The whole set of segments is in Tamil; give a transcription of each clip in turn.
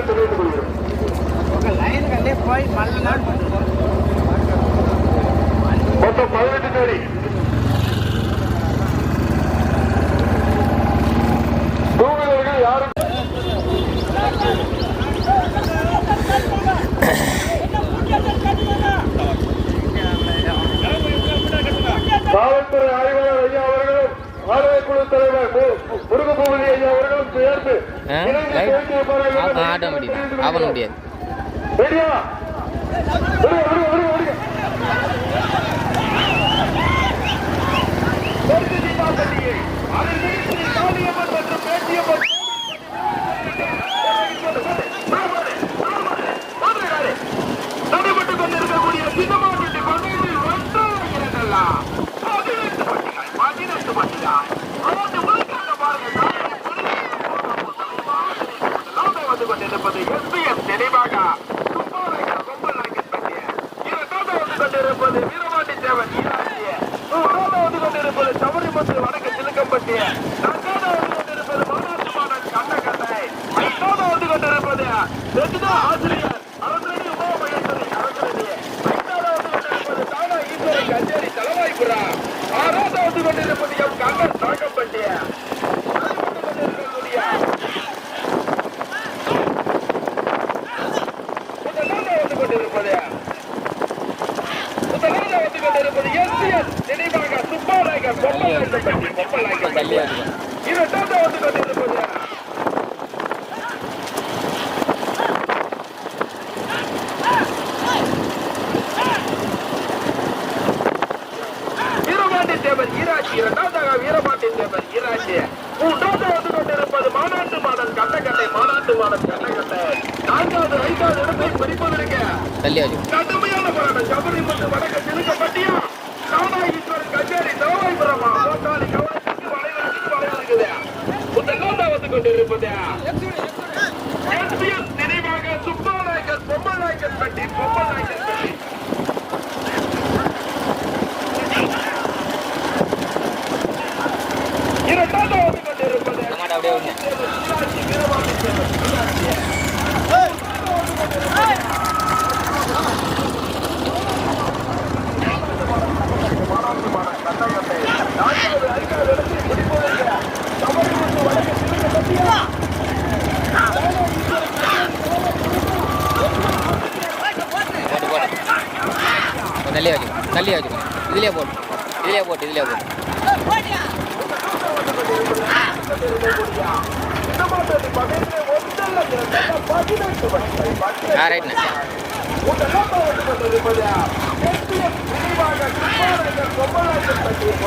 ಕುಳಿತು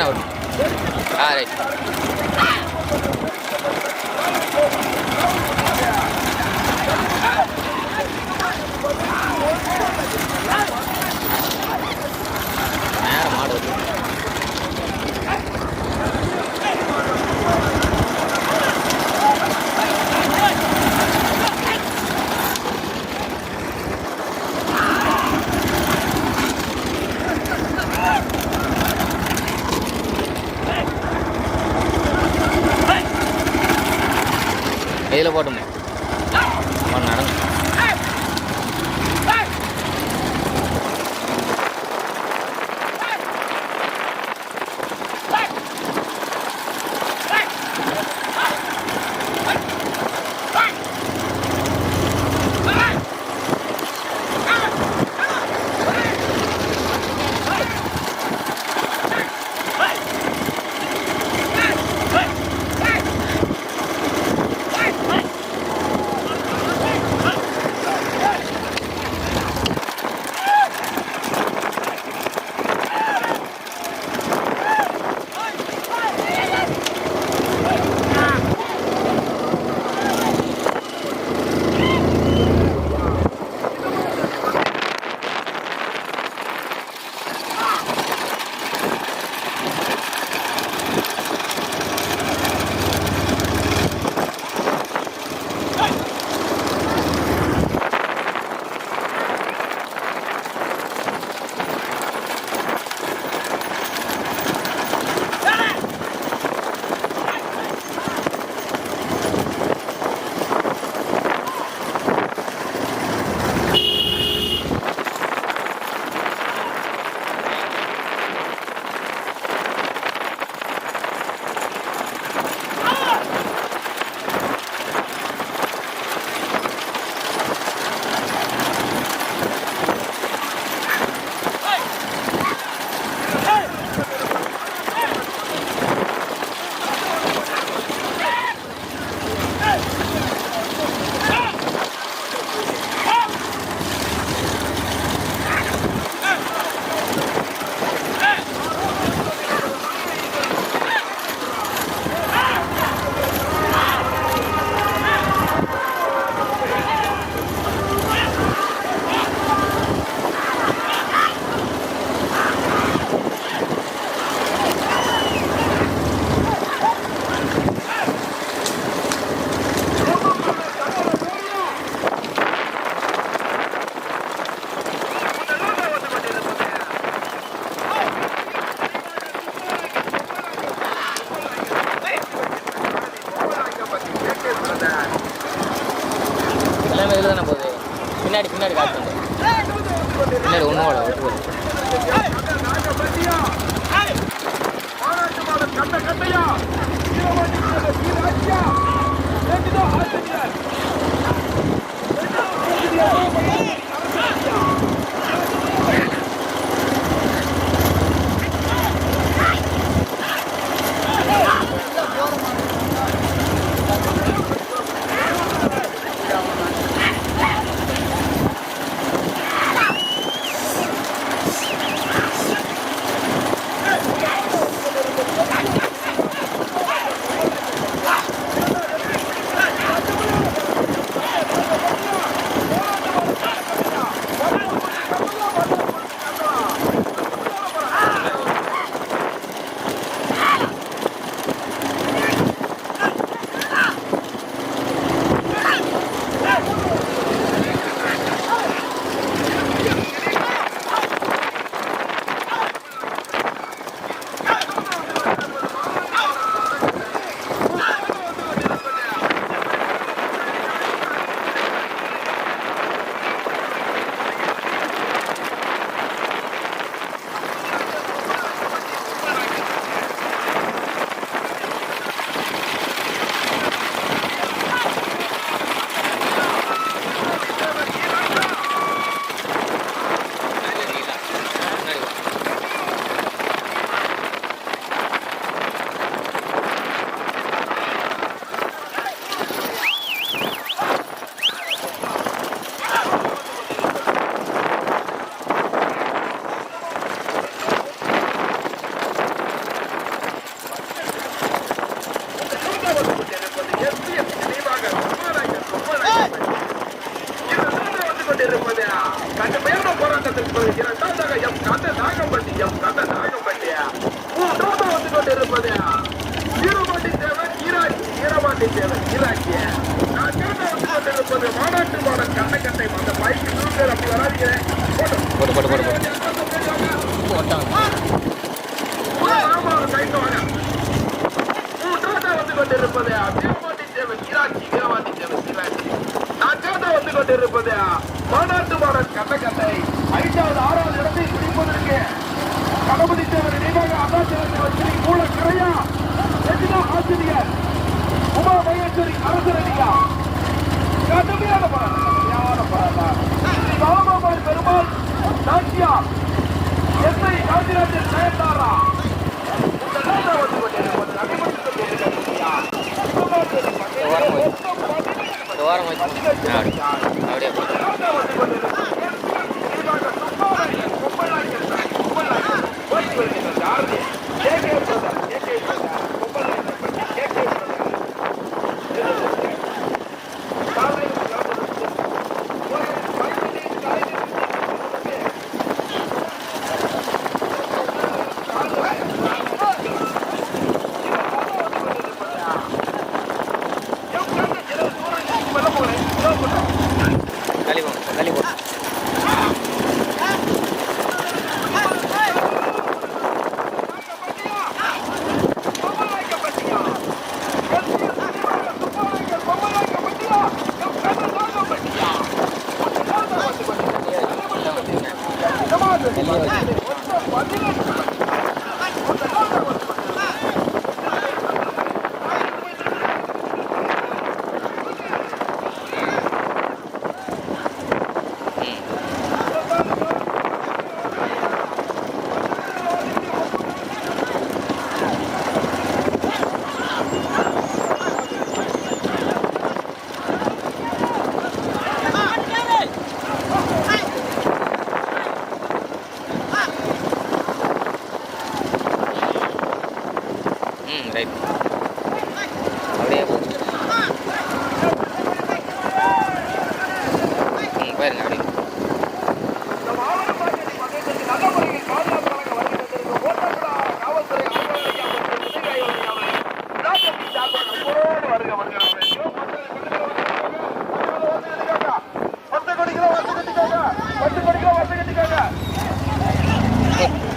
one hour. All right.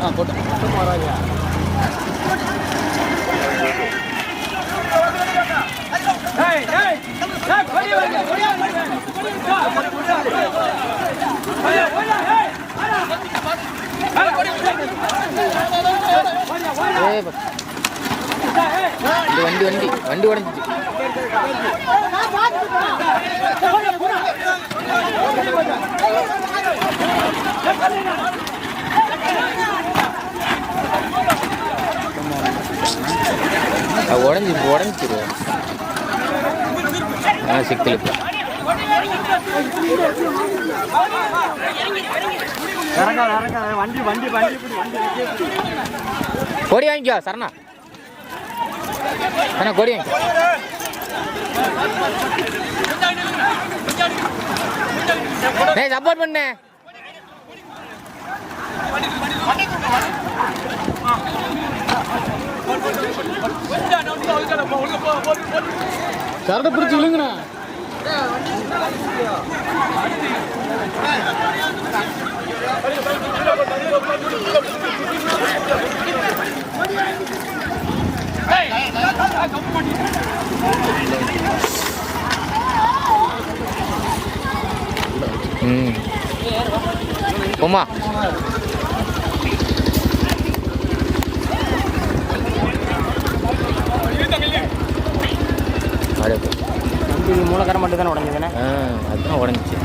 ஆ போட்டு வராங்க வண்டி வண்டி வண்டி உடஞ்சிச்சு உடஞ்சி உடஞ்சிருவோம் சிக்கல் கொடி வாங்கிக்கோ சரணா. அண்ணா கொடி வாங்கிக்கோ. சப்போர்ட் பண்ண. கரடு பிடிச்சி விழுங்குண்ணா. ம். போமா அழகு மூலக்கரம் மட்டும் தானே உடஞ்சதுண்ணே அதுதான் உடஞ்சிச்சு.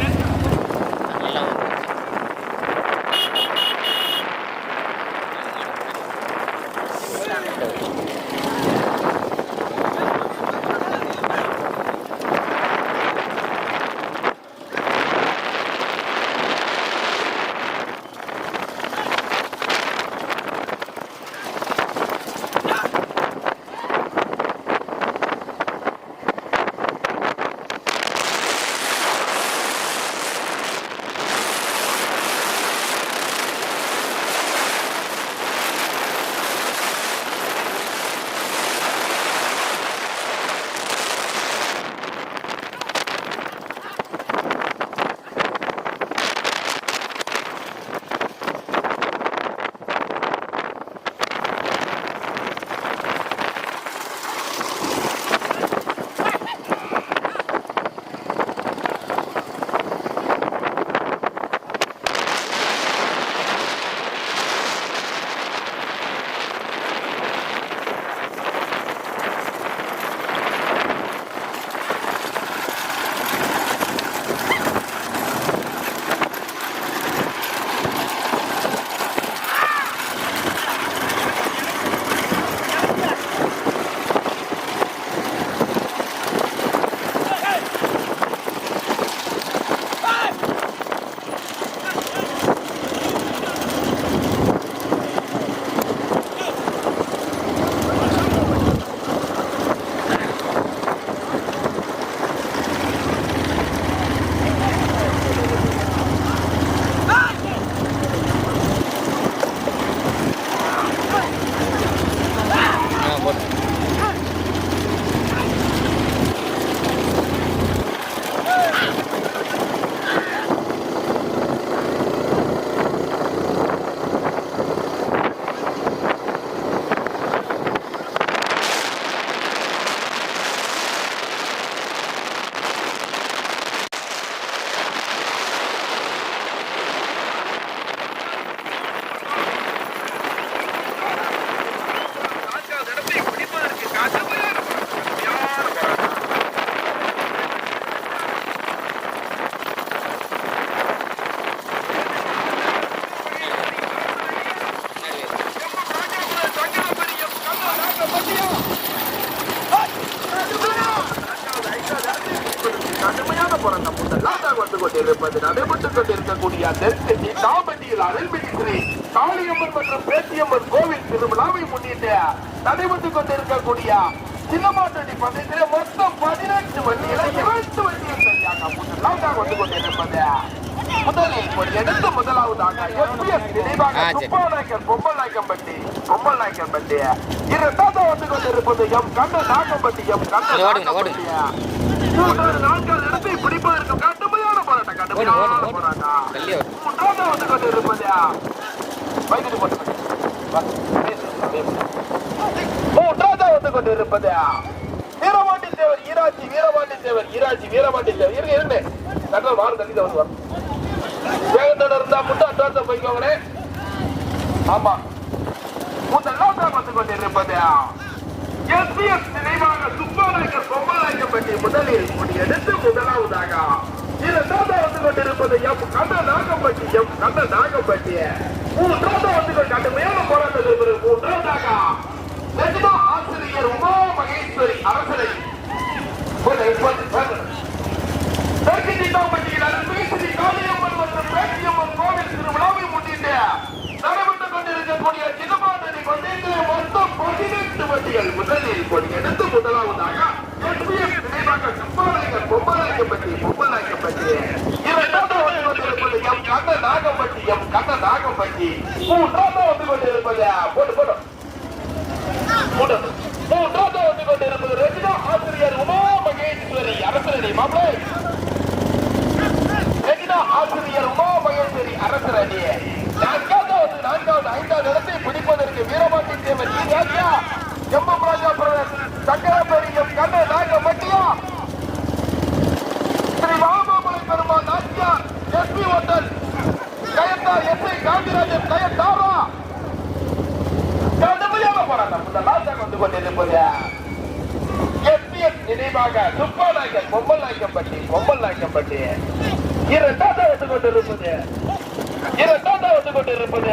பேச்சியம்மன் கோவில் திருவிழாவை முன்னிட்டு நடைபெற்றுக் கொண்டிருக்கக்கூடிய சின்னமாட்டடி பந்தயத்திலே மொத்தம் பதினெட்டு வண்டிகளை இரண்டு வண்டிகள் சரியாக முதலாவதாக வந்து கொண்டிருப்பது முதலில் ஒரு எடுத்து முதலாவதாக எஸ்பிஎஸ் நினைவாக ஆ, சரி. சுப்பாநாயக்கர் பொம்மல் நாயக்கம்பட்டி பொம்மல் நாயக்கம்பட்டி இரண்டாவது வந்து கொண்டிருப்பது எம் கண்ண நாகம்பட்டி எம் கண்ண மூன்றாவது நான்காவது இடத்தை பிடிப்பதற்கு கடுமையான போராட்டம் கடுமையான போராட்டம். மூன்றாவது வந்து கொண்டிருப்பது வைத்திட்டு போட்டு. மூன்றாவது வந்து கொண்டிருப்பது வீரபாண்டி தேவர் ஈராட்சி வீரபாண்டி தேவர் ஈராட்சி வீரபாண்டி தேவர் இருங்க இருங்க கட்டல் மாறு தள்ளி வந்து வரும் வேகத்தோட இருந்தா மட்டும் அட்வான்ஸா போய்க்கோங்களே ஆமா முதலாவதாக வந்து கொண்டிருப்பது எஸ்பிஎஸ் நினைவாக சுப்பாநாயக்கர் பொம்மநாயக்கப்பட்டி முதலில் முடியெடுத்து முதலாவதாக இரண்டாவது வந்து கொண்டிருப்பது எம் கண்ண நாகப்பட்டி எம் கண்ண நாகப்பட்டி மூன்றாவது வந்து கடுமையான போராட்டம் இருப்பது மூன்றாவதாக ஆசிரியர் உமா மகேஸ்வரி அரசரை தெற்கு சித்தாம்பட்டியில் அருள்மிகு ஸ்ரீ காளியம்மன் மற்றும் பேச்சியம்மன் கோவில் திருவிழாவை முன்னிட்டு நடைபெற்றுக் கொண்டிருக்கக்கூடிய சிதம்பாண்டனி பந்தயத்திலே மொத்தம் பதினெட்டு வண்டிகள் முதலில் எடுத்து முதலாவதாக எஸ்பிஎஸ் நினைவாக சம்பாளையர் பொம்மநாயக்கப்பட்டி பொம்மநாயக்கப்பட்டி இரண்டாவது எம் கண்ண நாகப்பட்டி எம் கண்ண நாகப்பட்டி மூன்றாவது வந்து கொண்டிருப்பது போட்டு போட்டு மூன்றாவது மூன்றாவது வந்து கொண்டிருப்பது ரஜினா ஆசிரியர் உமா மகேஸ்வரி அரசரணி மாப்பிள்ளை ரெஜினா ஆசிரியர் உமா மகேஸ்வரி அரசரணி நான்காவது நான்காவது ஐந்தாவது இடத்தை பிடிப்பதற்கு Veerapandi Thevar E. Raja MM Raja brother Sankaraperi M Kanna Naga SP hotel Kayathar S. I. Gandhirajan கயத்தாரா கடுமையான போராட்டம். இந்த லாஸ்டாக வந்து கொண்டிருப்பது எஸ்பிஎஸ் நினைவாக சுப்பாநாயக்கர் பொம்மல் நாயக்கப்பட்டி பொம்மல் நாயக்கப்பட்டி இரண்டாவது வந்து கொண்டிருப்பது இரண்டாவது வந்து கொண்டிருப்பது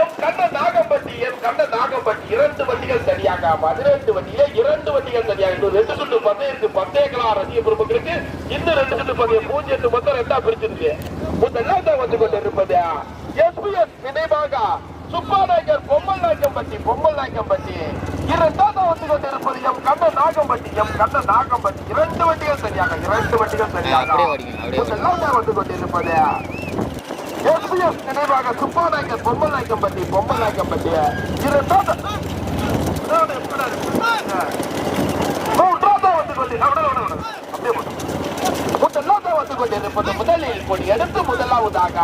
எம். கண்ண நாகம்பட்டி எம். கண்ண நாகம்பட்டி. இரண்டு வண்டிகள் சரியாக பதினெட்டு வண்டியில இரண்டு வண்டிகள் சரியாக இன்னும் ரெண்டு சுட்டு பந்தயத்துக்கு பந்தயங்களா ரசிக பெருமக்களுக்கு இன்னும் ரெண்டு சுட்டு பந்தயம் பூஜ்ஜியத்து மொத்தம் ரெண்டா பிரிச்சிருக்கு. முதலாவது வந்து கொண்டிருப்பது எஸ்பிஎஸ் நினைவாக சுப்பாநாயக்கர் பொம்மல் நாயக்கம்பட்டி பொம்மல் நாயக்கம்பட்டி இரண்டாவது வந்து கொண்டிருப்பது எம் கண்ண நாகம்பட்டி எம் கண்ண நாகம்பட்டி இரண்டு வண்டிகள் சரியாக இரண்டு வண்டிகள் சரியாக. முதலாவது வந்து கொண்டிருப்பது எஸ்பிஎஸ் நினைவாக சுப்பாநாயக்கர் பொம்மல் நாயக்கம்பட்டி பொம்மல் நாயக்கம்பட்டி இரண்டாவது மூன்றாவது வந்து கொண்டு. அப்படியே. வந்து கொண்டிருப்பது முதலில் கொடி எடுத்து முதலாவதாக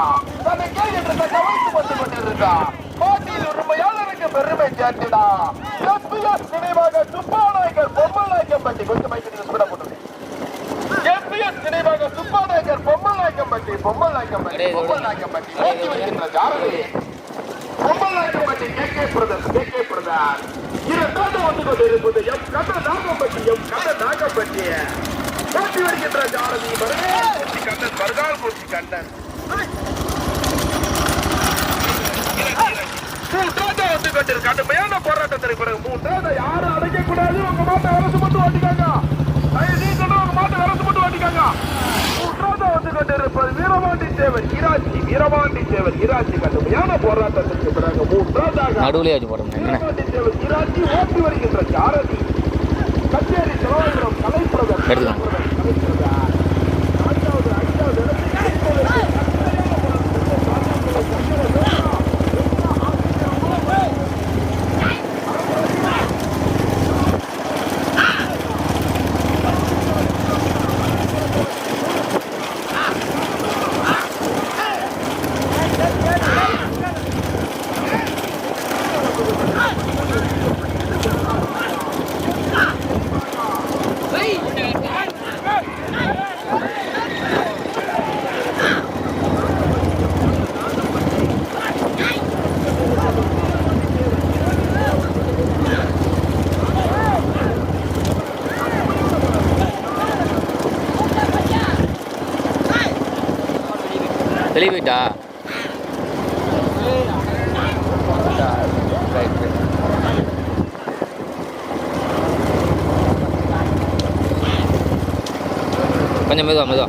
தனக்கே என்று கவனித்து வந்து கொண்டிருக்கா. போட்டியில் உரிமையாளருக்கு பெருமை சேர்த்திடா. எஸ்பிஎஸ் நினைவாக சுப்பாநாயக்கர் பொம்மல் நாயக்கம்பட்டி கொஞ்சம் போட்டு எஸ்பிஎஸ் நினைவாக சுப்பாநாயக்கர் பொம்மல் நாயக்கம்பட்டி பொம்மல் நாயக்கம்பட்டி அடே, பொம்மல் நாயக்கம்பட்டி ஓட்டி வருகின்ற ஜாரதி பொம்மல் Nayakkampatti K K brother K K brother. இரண்டாவது வந்து கொண்டிருப்பது எம் கண்ண நாகம்பட்டி எம் கண்ண நாகம்பட்டி ஓட்டி வருகின்ற ஜாரதி மூர்த்தி கண்ணன் வருகால் மூர்த்தி கண்ணன் மூன்றாவது வந்து கொண்டிருக்க கடுமையான போராட்டத்திற்கு பிறகு மூன்றாவது யாரும் அடைக்க கூடாது உங்க மாட்டை அரசு மட்டும் ஓட்டிக்காங்க செய்து உங்க மாட்டை அரசு மட்டும் ஓட்டிக்காங்க மூன்றாவது வந்து கொண்டிருப்பது வீரபாண்டி தேவர் ஈராட்சி வீரபாண்டி தேவர் ஈராட்சி கடுமையான போராட்டத்திற்கு பிறகு மூன்றாவதாக என்ன? வீரபாண்டி தேவர் ஈராட்சி ஓட்டி வருகின்ற சாரதி கச்சேரி சிவகாபுரம் கலைப்பிரதர் வெளியே போயிட்டா கொஞ்சம் மெதுவா மெதுவா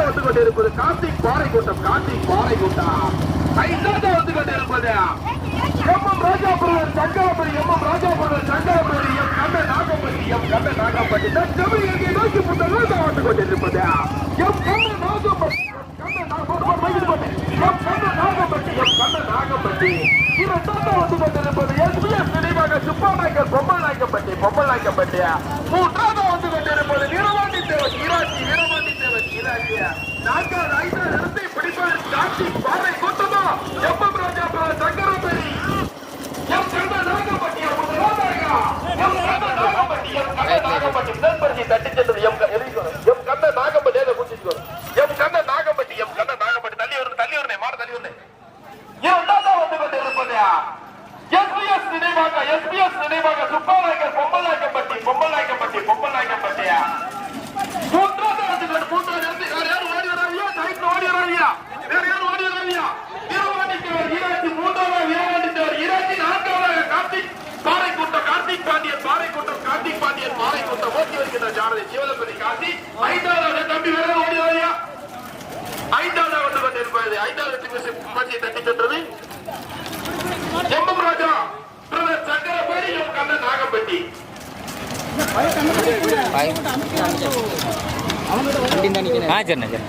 ஐந்தாவது வந்து கொண்டிருப்பது. காந்தி பாறை கூட்டம் கார்த்திக் பாறை கூட்டம் ஐந்தாவது வந்து கொண்டிருப்பது M M Rajapuram Sankarapuri M M Rajapuram Sankarapuri M Kanna Nagappatti M கண்ண நாகப்பட்டி தமிழ் இலங்கை நோக்கி புத்தகம் வந்து கொண்டிருப்பது. எம் கண்ண நாகப்பட்டி பொம்மநாய்க்கப்பட்டி பொம்மநாய்க்கப்பட்டி மூன்றாவது வந்து கொண்டிருப்பது வீரவாண்டி தேவன் ஈராட்சி தேவன் நான்காவது ஐந்தாவது இடத்தை பிடிப்பதில் காட்சி பாறை கூட்டமா M Rajapuram Sankarapuri M Kanna Nagappatti M முதலாவதாக எம் கண்ண நாகப்பட்டி எம் கண்ண நாகப்பட்டி முதல் பரிசை தட்டி சென்றது எம் எம் கண்ண நாகப்பட்டி அதை எம் கண்ண நாகப்பட்டி எம் கண்ண நாகப்பட்டி தள்ளி தள்ளி வரணும் மாட தள்ளி வரணும் வந்து எஸ்பிஎஸ் நினைவாக எஸ்பிஎஸ் நினைவாக சுப்பாநாயக்கர் பொம்மநாயக்கப்பட்டி பொம்மநாயக்கப்பட்டி மூன்றாவது வந்து கொண்டு மூன்றாவது இருந்து வேற யாரும் ஓடி வராதியா சைட்ல ஓடி வராதியா வேற யாரும் ஓடி வராதியா வீரவாண்டித்தவர் ஈராட்சி மூன்றாவது வீரவாண்டித்தவர் ஈராட்சி நான்காவதாக கார்த்திக் பாறை கூட்டம் கார்த்திக் பாண்டியன் பாறை கூட்டம் கார்த்திக் பாண்டியன் பாறை கூட்டம் ஓட்டி வருகின்ற ஜானதி சிவலப்பதி கார்த்தி ஐந்தாவது தம்பி வேற ஓடி வராதியா ஐந்தாவது வந்து கொண்டிருப்பது ஐந்தாவது பரிசை தட்டி சென்றது. எம்பம் ராஜா பிரதர் சங்கரபேரி எம் கண்ணன் நாகப்பட்டி ஆ சரிண்ணா சரி.